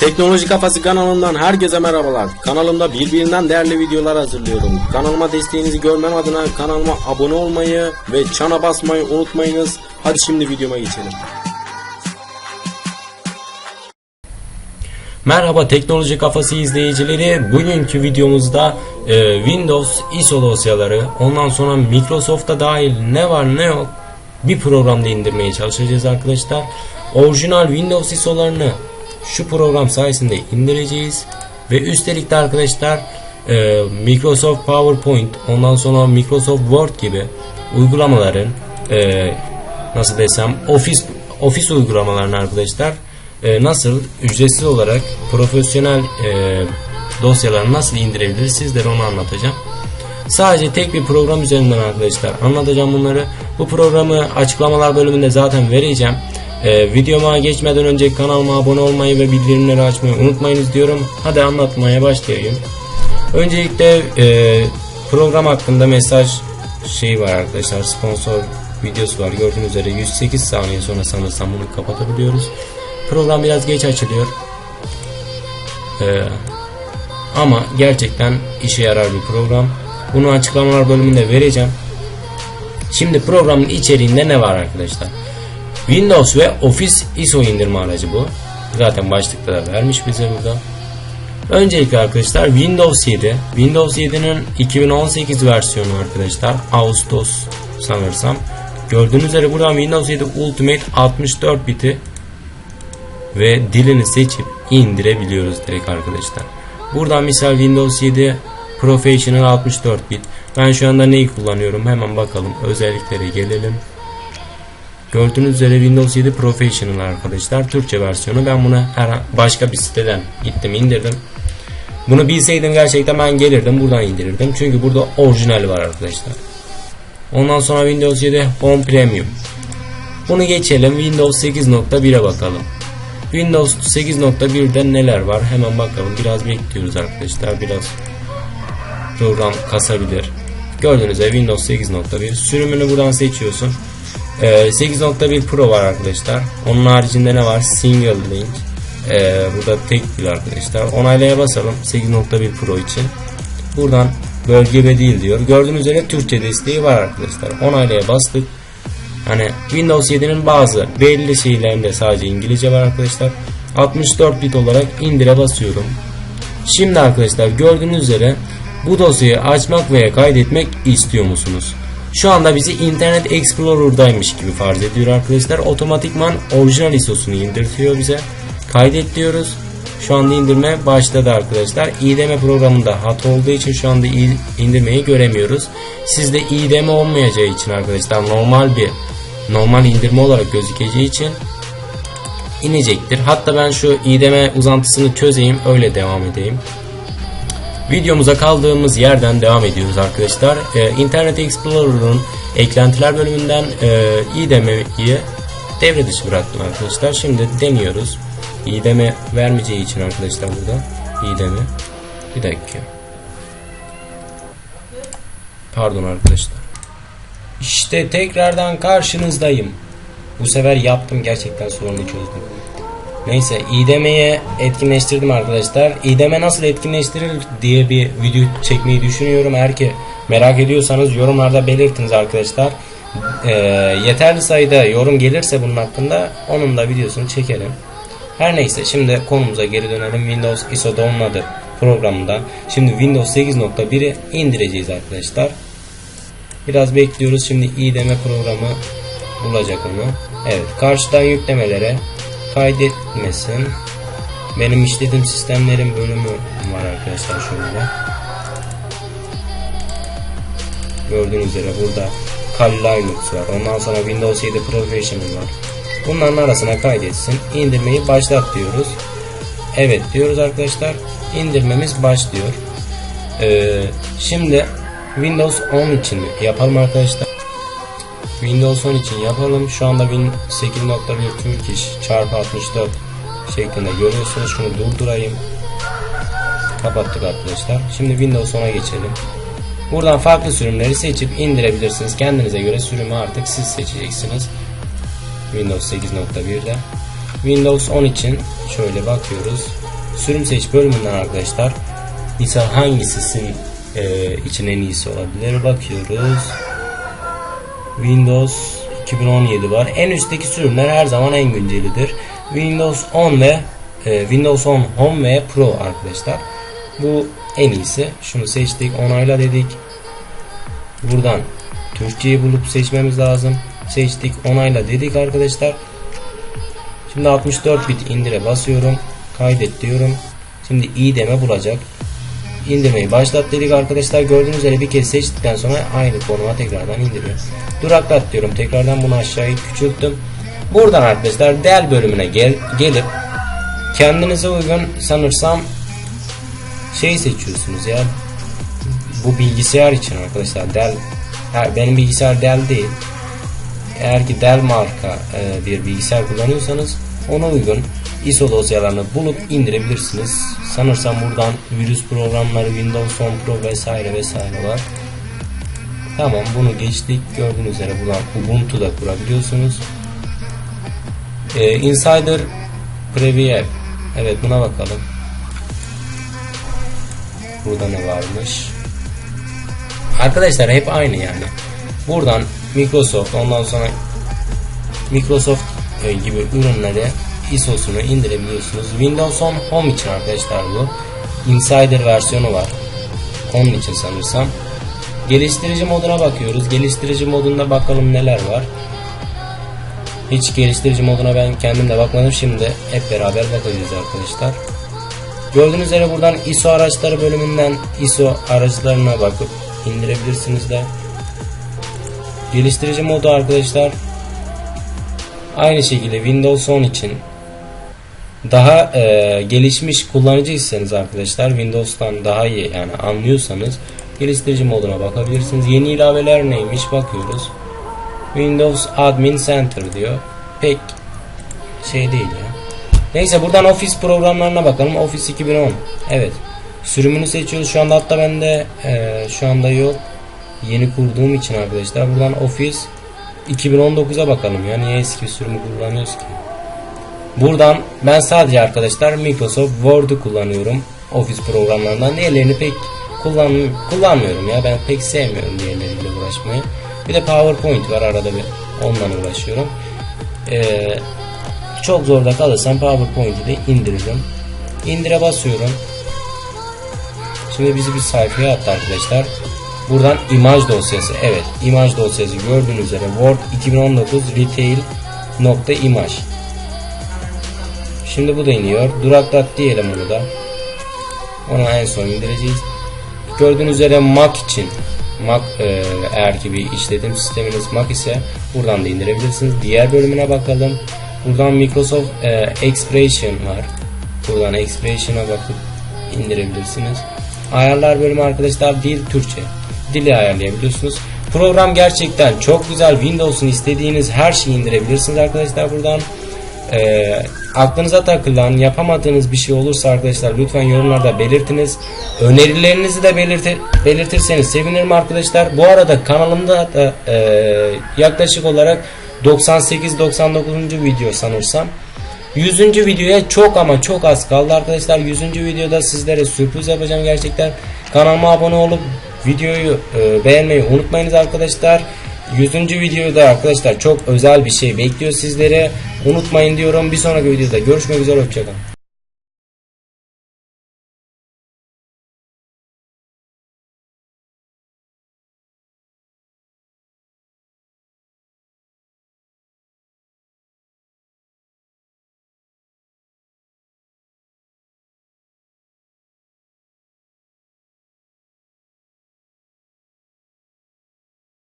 Teknoloji Kafası kanalından herkese merhabalar. Kanalımda birbirinden değerli videolar hazırlıyorum. Kanalıma desteğinizi görmem adına kanalıma abone olmayı ve çana basmayı unutmayınız. Hadi şimdi videoma geçelim. Merhaba Teknoloji Kafası izleyicileri. Bugünkü videomuzda e, Windows ISO dosyaları, ondan sonra Microsoft'ta dahil ne var ne yok bir programda indirmeye çalışacağız arkadaşlar. Orijinal Windows ISO'larını şu program sayesinde indireceğiz ve üstelik de arkadaşlar e, Microsoft PowerPoint, ondan sonra Microsoft Word gibi uygulamaların e, nasıl desem ofis ofis uygulamalarını arkadaşlar e, nasıl ücretsiz olarak profesyonel e, dosyaları nasıl indirebiliriz sizlere onu anlatacağım. Sadece tek bir program üzerinden arkadaşlar anlatacağım bunları. Bu programı açıklamalar bölümünde zaten vereceğim. E, videoma geçmeden önce kanalıma abone olmayı ve bildirimleri açmayı unutmayınız diyorum. Hadi anlatmaya başlayayım. Öncelikle e, program hakkında mesaj şey var arkadaşlar sponsor videosu var gördüğünüz üzere 108 saniye sonra sanırsam bunu kapatabiliyoruz. Program biraz geç açılıyor. Ee, ama gerçekten işe yarar bir program. Bunu açıklamalar bölümünde vereceğim. Şimdi programın içeriğinde ne var arkadaşlar? Windows ve Office ISO indirme aracı bu. Zaten başlıkta da vermiş bize burada. Öncelikle arkadaşlar Windows 7. Windows 7'nin 2018 versiyonu arkadaşlar. Ağustos sanırsam. Gördüğünüz üzere buradan Windows 7 Ultimate 64 biti ve dilini seçip indirebiliyoruz direkt arkadaşlar. Buradan misal Windows 7 Professional 64 bit. Ben şu anda neyi kullanıyorum? Hemen bakalım. Özelliklere gelelim. Gördüğünüz üzere Windows 7 Professional arkadaşlar. Türkçe versiyonu. Ben bunu her başka bir siteden gittim indirdim. Bunu bilseydim gerçekten ben gelirdim buradan indirirdim. Çünkü burada orijinal var arkadaşlar. Ondan sonra Windows 7 Home Premium. Bunu geçelim. Windows 8.1'e bakalım. Windows 8.1'de neler var? Hemen bakalım. Biraz bekliyoruz arkadaşlar. Biraz program kasabilir. Gördüğünüz gibi Windows 8.1 sürümünü buradan seçiyorsun. Ee, 8.1 Pro var arkadaşlar. Onun haricinde ne var? Single link. Ee, burada tek dil arkadaşlar. Onaylaya basalım 8.1 Pro için. Buradan bölge ve dil diyor. Gördüğünüz üzere Türkçe desteği var arkadaşlar. Onaylaya bastık. Hani Windows 7'nin bazı belli şeylerinde sadece İngilizce var arkadaşlar. 64 bit olarak indire basıyorum. Şimdi arkadaşlar gördüğünüz üzere bu dosyayı açmak veya kaydetmek istiyor musunuz? Şu anda bizi Internet Explorer'daymış gibi farz ediyor arkadaşlar. Otomatikman orijinal ISO'sunu indirtiyor bize. Kaydet diyoruz. Şu anda indirme başladı arkadaşlar. İDM programında hata olduğu için şu anda indirmeyi göremiyoruz. Sizde İDM olmayacağı için arkadaşlar normal bir normal indirme olarak gözükeceği için inecektir. Hatta ben şu IDM uzantısını çözeyim öyle devam edeyim. Videomuza kaldığımız yerden devam ediyoruz arkadaşlar. Ee, Internet Explorer'ın eklentiler bölümünden e, IDM'yi devre dışı bıraktım arkadaşlar. Şimdi deniyoruz. IDM vermeyeceği için arkadaşlar burada IDM. Bir dakika. Pardon arkadaşlar. İşte tekrardan karşınızdayım. Bu sefer yaptım gerçekten sorunu çözdüm. Neyse IDM'ye etkinleştirdim arkadaşlar. IDM nasıl etkinleştirilir diye bir video çekmeyi düşünüyorum. Eğer ki merak ediyorsanız yorumlarda belirtiniz arkadaşlar. Ee, yeterli sayıda yorum gelirse bunun hakkında onun da videosunu çekerim. Her neyse şimdi konumuza geri dönelim. Windows ISO Downloader programında. Şimdi Windows 8.1'i indireceğiz arkadaşlar. Biraz bekliyoruz. Şimdi IDM programı bulacak onu. Evet. Karşıdan yüklemelere kaydetmesin. Benim işletim sistemlerim bölümü var arkadaşlar şöyle. Gördüğünüz üzere burada Kali Linux var. Ondan sonra Windows 7 Professional var. Bunların arasına kaydetsin. İndirmeyi başlat diyoruz. Evet diyoruz arkadaşlar. İndirmemiz başlıyor. Ee, şimdi Windows 10 için yapalım arkadaşlar. Windows 10 için yapalım. Şu anda Win 8.1 Turkish çarpı 64 şeklinde görüyorsunuz. Şunu durdurayım. Kapattık arkadaşlar. Şimdi Windows 10'a geçelim. Buradan farklı sürümleri seçip indirebilirsiniz. Kendinize göre sürümü artık siz seçeceksiniz. Windows 8.1'de. Windows 10 için şöyle bakıyoruz. Sürüm seç bölümünden arkadaşlar. Misal hangisi sizin e, için en iyisi olabilir? Bakıyoruz. Windows 2017 var. En üstteki sürümler her zaman en güncelidir. Windows 10 ve e, Windows 10 Home ve Pro arkadaşlar. Bu en iyisi. Şunu seçtik, onayla dedik. Buradan Türkçeyi bulup seçmemiz lazım. Seçtik, onayla dedik arkadaşlar. Şimdi 64 bit indire basıyorum. Kaydet diyorum. Şimdi i deme bulacak. İndirmeyi başlat dedik arkadaşlar. Gördüğünüz üzere bir kez seçtikten sonra aynı konuma tekrardan indiriyor. Duraklat diyorum. Tekrardan bunu aşağıya küçülttüm. Buradan arkadaşlar del bölümüne gel gelip kendinize uygun sanırsam şey seçiyorsunuz ya. Bu bilgisayar için arkadaşlar Dell benim bilgisayar Dell değil. Eğer ki Dell marka e, bir bilgisayar kullanıyorsanız ona uygun ISO dosyalarını bulup indirebilirsiniz. Sanırsam buradan virüs programları, Windows 10 Pro vesaire vesaire var. Tamam bunu geçtik. Gördüğünüz üzere buradan Ubuntu da kurabiliyorsunuz. Ee, Insider Preview Evet buna bakalım. Burada ne varmış? Arkadaşlar hep aynı yani. Buradan Microsoft ondan sonra Microsoft e, gibi ürünleri ISO'sunu indirebiliyorsunuz. Windows 10 Home için arkadaşlar bu. Insider versiyonu var. Onun için sanırsam. Geliştirici moduna bakıyoruz. Geliştirici modunda bakalım neler var. Hiç geliştirici moduna ben kendim de bakmadım. Şimdi hep beraber bakacağız arkadaşlar. Gördüğünüz üzere buradan ISO araçları bölümünden ISO araçlarına bakıp indirebilirsiniz de. Geliştirici modu arkadaşlar aynı şekilde Windows 10 için daha e, gelişmiş kullanıcıysanız arkadaşlar Windows'tan daha iyi yani anlıyorsanız geliştirici moduna bakabilirsiniz. Yeni ilaveler neymiş bakıyoruz. Windows Admin Center diyor. Pek şey değil ya. Neyse buradan Office programlarına bakalım. Office 2010. Evet. Sürümünü seçiyoruz. Şu anda hatta bende e, şu anda yok. Yeni kurduğum için arkadaşlar. Buradan Office 2019'a bakalım. Ya niye eski sürümü kullanıyoruz ki? Buradan ben sadece arkadaşlar Microsoft Word'u kullanıyorum. Office programlarından. Diğerlerini pek kullan kullanmıyorum ya. Ben pek sevmiyorum diğerleriyle uğraşmayı. Bir de PowerPoint var arada bir. Ondan uğraşıyorum. Ee, çok zorda kalırsam PowerPoint'i de indiririm. İndire basıyorum. Şimdi bizi bir sayfaya attı arkadaşlar. Buradan imaj dosyası. Evet, imaj dosyası gördüğünüz üzere Word 2019 Retail nokta. Şimdi bu da iniyor. Duraklat diyelim bunu da. Onu en son indireceğiz. Gördüğünüz üzere Mac için Mac e, eğer ki bir işletim sisteminiz Mac ise buradan da indirebilirsiniz. Diğer bölümüne bakalım. Buradan Microsoft e, Expression var. Buradan Expression'a bakıp indirebilirsiniz. Ayarlar bölümü arkadaşlar dil Türkçe. Dili ayarlayabiliyorsunuz. Program gerçekten çok güzel. Windows'un istediğiniz her şeyi indirebilirsiniz arkadaşlar buradan. E, aklınıza takılan yapamadığınız bir şey olursa arkadaşlar lütfen yorumlarda belirtiniz. Önerilerinizi de belirtir, belirtirseniz sevinirim arkadaşlar. Bu arada kanalımda da e, yaklaşık olarak 98-99. video sanırsam. 100. videoya çok ama çok az kaldı arkadaşlar. 100. videoda sizlere sürpriz yapacağım gerçekten. Kanalıma abone olup videoyu e, beğenmeyi unutmayınız arkadaşlar. 100. videoda arkadaşlar çok özel bir şey bekliyor sizlere. Unutmayın diyorum. Bir sonraki videoda görüşmek üzere. Hoşçakalın.